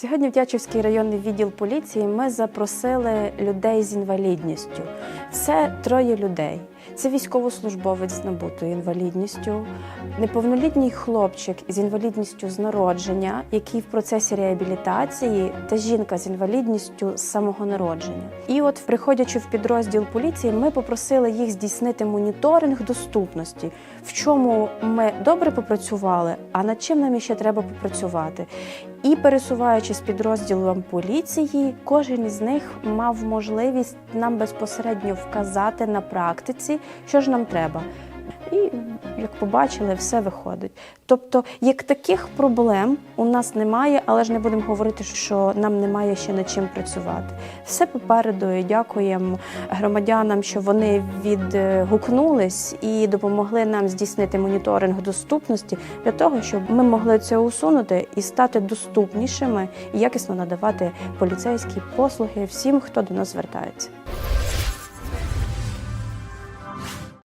Сьогодні в Тячівський районний відділ поліції ми запросили людей з інвалідністю. Це троє людей. Це військовослужбовець з набутою інвалідністю, неповнолітній хлопчик з інвалідністю з народження, який в процесі реабілітації, та жінка з інвалідністю з самого народження. І от, приходячи в підрозділ поліції, ми попросили їх здійснити моніторинг доступності, в чому ми добре попрацювали, а над чим нам ще треба попрацювати. І пересуваючись підрозділом поліції, кожен із них мав можливість нам безпосередньо вказати на практиці, що ж нам треба. І як побачили, все виходить. Тобто, як таких проблем у нас немає, але ж не будемо говорити, що нам немає ще над чим працювати. Все попереду і дякуємо громадянам, що вони відгукнулись і допомогли нам здійснити моніторинг доступності для того, щоб ми могли це усунути і стати доступнішими і якісно надавати поліцейські послуги всім, хто до нас звертається.